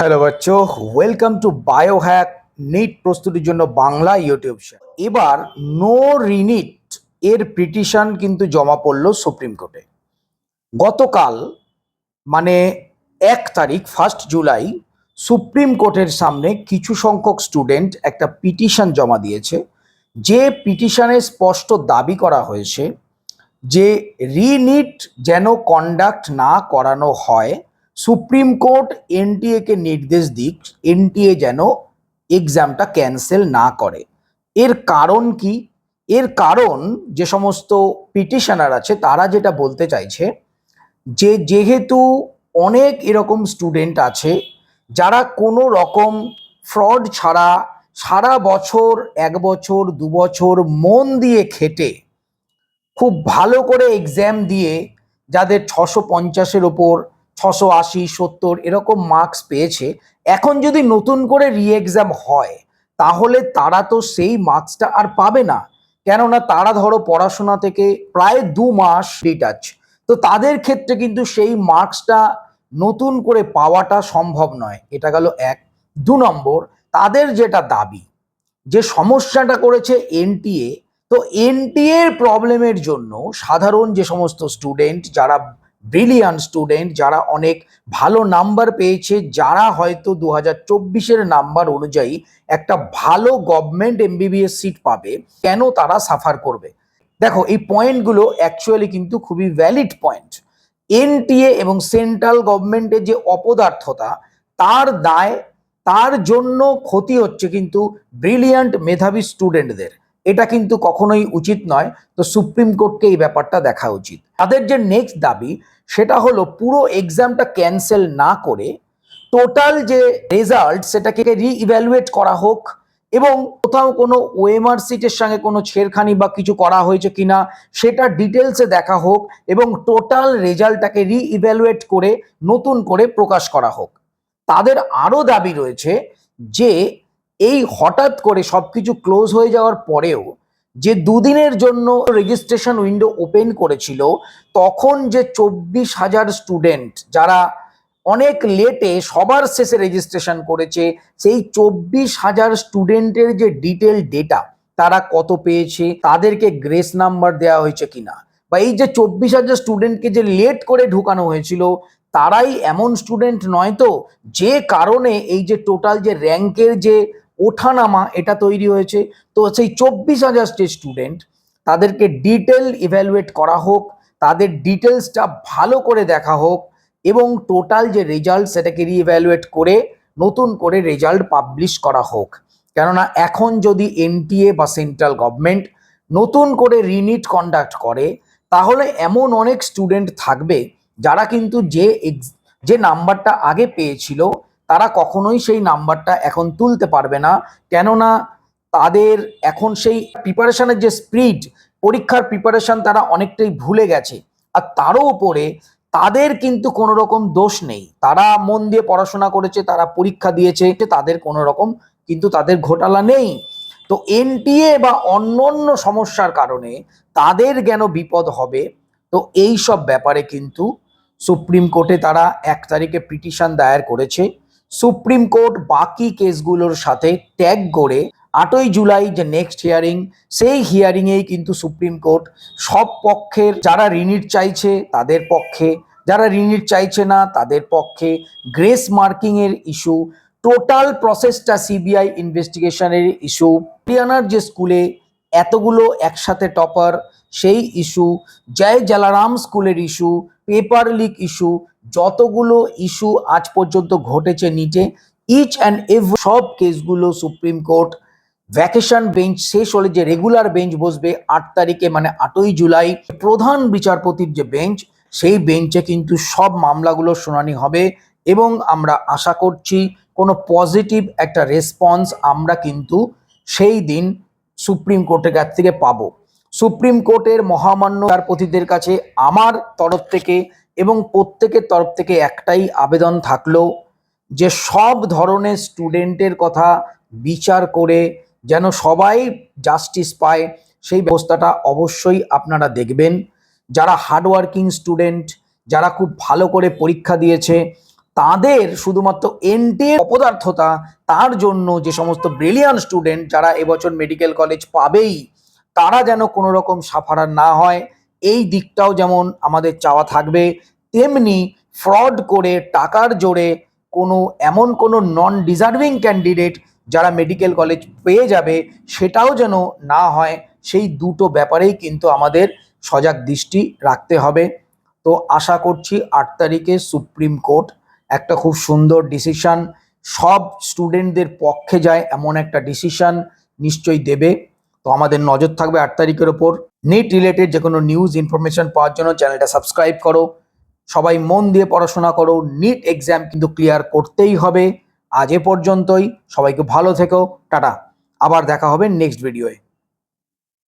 Hello বাচ্চো। Welcome to bio hack NEET প্রস্তুতির জন্য Bangla YouTube channel এবার নো রিনিট এর পিটিশন কিন্তু জমা পড়ল সুপ্রিম কোর্টে গতকাল মানে এক তারিখ ফার্স্ট জুলাই সুপ্রিম কোর্টের সামনে কিছু সংখ্যক স্টুডেন্ট একটা পিটিশন জমা দিয়েছে। যে পিটিশনে স্পষ্ট দাবি করা হয়েছে যে রিনিট যেন কন্ডাক্ট না করানো হয় সুপ্রিম কোর্ট এনটিএ কে নির্দেশ দিক, এনটিএ যেন এক্সামটা ক্যান্সেল না করে। এর কারণ কি? এর কারণ যে সমস্ত পিটিশনার আছে, তারা যেটা বলতে চাইছে, যে যেহেতু অনেক এরকম স্টুডেন্ট আছে, যারা কোনো রকম ফ্রড ছাড়া সারা বছর, এক বছর, দু বছর মন দিয়ে খেটে, খুব ভালো করে এক্সাম দিয়ে, যাদের ছশো পঞ্চাশের ওপর ছশো আশি, সত্তর এরকম মার্কস পেয়েছে। এখন যদি নতুন করে রি এক্সাম হয়, তাহলে তারা তো সেই মার্কসটা আর পাবে না। কেননা তারা ধরো পড়াশোনা থেকে প্রায় দু মাস ডিটাচ তো তাদের ক্ষেত্রে কিন্তু সেই মার্কসটা নতুন করে পাওয়াটা সম্ভব নয়। এটা গেল এক। দু নম্বর, তাদের যেটা দাবি, যে সমস্যাটা করেছে এনটিএ তো এনটিএ এর প্রবলেমের জন্য সাধারণ যে সমস্ত স্টুডেন্ট যারা ব্রিলিয়ান্ট স্টুডেন্ট যারা অনেক ভালো নাম্বার পেয়েছে, যারা হয়তো দু হাজার চব্বিশের নাম্বার অনুযায়ী একটা ভালো গভর্নমেন্ট এমবিবিএস সিট পাবে, কেন তারা সাফার করবে? দেখো, এই পয়েন্টগুলো অ্যাকচুয়ালি কিন্তু খুবই ভ্যালিড পয়েন্ট এনটিএ এবং সেন্ট্রাল গভর্নমেন্টের যে অপদার্থতা, তার দায়, তার জন্য ক্ষতি হচ্ছে কিন্তু ব্রিলিয়ান্ট মেধাবী স্টুডেন্টদের এটা কিন্তু কখনোই উচিত নয়। তো সুপ্রিম কোর্টকে এই ব্যাপারটা দেখা উচিত। তাদের যে নেক্সট দাবি, সেটা হলো পুরো এক্সামটা ক্যান্সেল না করে টোটাল যে রেজাল্ট সেটাকে রিইভ্যালুয়েট করা হোক এবং কোথাও কোনো ওএমআর সিটের সঙ্গে কোনো ছেড়খানি বা কিছু করা হয়েছে কিনা, সেটা ডিটেলসে দেখা হোক এবং টোটাল রেজাল্টটাকে রিইভ্যালুয়েট করে, নতুন করে প্রকাশ করা হোক। তাদের আরও দাবি রয়েছে যে এই হঠাৎ করে সব কিছু ক্লোজ হয়ে যাওয়ার পরেও যে দুদিনের জন্য রেজিস্ট্রেশন উইন্ডো ওপেন করেছিল, তখন যে চব্বিশ হাজার স্টুডেন্ট যারা অনেক লেটে সবার শেষে রেজিস্ট্রেশন করেছে, সেই চব্বিশ হাজার স্টুডেন্টের যে ডিটেল ডেটা তারা কত পেয়েছে, তাদেরকে গ্রেস নাম্বার দেওয়া হয়েছে কিনা? বা এই যে চব্বিশ হাজার স্টুডেন্টকে যে লেট করে ঢুকানো হয়েছিল, তারাই এমন স্টুডেন্ট নয় তো, যে কারণে এই যে টোটাল যে র্যাঙ্কের যে ওঠানামা এটা তৈরি হয়েছে। তো সেই চব্বিশ হাজার স্টুডেন্ট তাদেরকে ডিটেল ইভ্যালুয়েট করা হোক, তাদের ডিটেলসটা ভালো করে দেখা হোক এবং টোটাল যে রেজাল্ট সেটাকে রিইভ্যালুয়েট করে, নতুন করে রেজাল্ট পাবলিশ করা হোক। কেননা এখন যদি এনটিএ বা সেন্ট্রাল গভর্নমেন্ট নতুন করে রিনিট কন্ডাক্ট করে, তাহলে এমন অনেক স্টুডেন্ট থাকবে যারা কিন্তু যে যে নাম্বারটা আগে পেয়েছিল তারা কখনোই সেই নাম্বারটা এখন তুলতে পারবে না। কেননা তাদের এখন সেই প্রিপারেশনের যে স্পিড পরীক্ষার প্রিপারেশন তারা অনেকটাই ভুলে গেছে। আর তারও উপরে তাদের কিন্তু কোনো রকম দোষ নেই। তারা মন দিয়ে পড়াশোনা করেছে, তারা পরীক্ষা দিয়েছে, তাদের কোনো রকম কিন্তু তাদের ঘোটালা নেই। তো এনটিএ বা অন্য অন্য সমস্যার কারণে তাদের যেন বিপদ হবে? তো এই সব ব্যাপারে কিন্তু সুপ্রিম কোর্টে তারা এক তারিখে পিটিশন দায়ের করেছে। সুপ্রিম কোর্ট বাকি কেসগুলোর সাথে ট্যাগ করে আটই জুলাই যে নেক্সট হিয়ারিং সেই হিয়ারিংয়েই কিন্তু সুপ্রিম কোর্ট সব পক্ষের যারা রিনিট চাইছে তাদের পক্ষে, যারা রিনিট চাইছে না তাদের পক্ষে গ্রেস মার্কিংয়ের ইস্যু টোটাল প্রসেসটা সিবিআই ইনভেস্টিগেশনের ইস্যু হরিয়ানার যে স্কুলে এতগুলো একসাথে টপার সেই ইস্যু জয় জালারাম স্কুলের ইস্যু পেপার লিক ইস্যু যতগুলো ইস্যু আজ পর্যন্ত ঘটেছে নিচে ইচ অ্যান্ড এভ সব কেসগুলো সুপ্রিম কোর্ট ভ্যাকেশন বেঞ্চ শেষ হলে যে রেগুলার বেঞ্চ বসবে আট তারিখে মানে আটই জুলাই, প্রধান বিচারপতির যে বেঞ্চ সেই বেঞ্চে কিন্তু সব মামলাগুলোর শুনানি হবে এবং আমরা আশা করছি কোনো পজিটিভ একটা রেসপন্স আমরা কিন্তু সেই দিন সুপ্রিম কোর্টের কাছ থেকে পাবো। সুপ্রিম কোর্টের মহামান্য বিচারপতিদের কাছে আমার তরফ থেকে এবং প্রত্যেকের তরফ থেকে একটাই আবেদন থাকল যে সব ধরনের স্টুডেন্টের কথা বিচার করে যেন সবাই জাস্টিস পায়, সেই ব্যবস্থাটা অবশ্যই আপনারা দেখবেন। যারা হার্ডওয়ার্কিং স্টুডেন্ট যারা খুব ভালো করে পরীক্ষা দিয়েছে, তাদের শুধুমাত্র এনটের অপদার্থতা, তার জন্য যে সমস্ত ব্রিলিয়ান স্টুডেন্ট যারা এবছর মেডিকেল কলেজ পাবেই, তারা যেন কোনো রকম সাফারার না হয়। এই দিকটাও যেমন আমাদের চাওয়া থাকবে, তেমনি ফ্রড করে টাকার জোরে কোনো এমন কোনো নন ডিজার্ভিং ক্যান্ডিডেট যারা মেডিকেল কলেজ পেয়ে যাবে সেটাও যেন না হয়, সেই দুটো ব্যাপারেই কিন্তু আমাদের সজাগ দৃষ্টি রাখতে হবে। তো আশা করছি আট তারিখে সুপ্রিম কোর্ট একটা খুব সুন্দর ডিসিশান সব স্টুডেন্টদের পক্ষে যায় এমন একটা ডিসিশান নিশ্চয়ই দেবে। তো আমাদের নজর থাকবে আট তারিখের ওপর। নেট রিলেটেড যে কোনো নিউজ ইনফরমেশন পাওয়ার জন্য চ্যানেলটা সাবস্ক্রাইব করো। সবাই মন দিয়ে পড়াশোনা করো। নিট এক্সাম কিন্তু ক্লিয়ার করতেই হবে। আজ এ পর্যন্তই। সবাইকে ভালো থেকো। টাটা। আবার দেখা হবে নেক্সট ভিডিওয়ে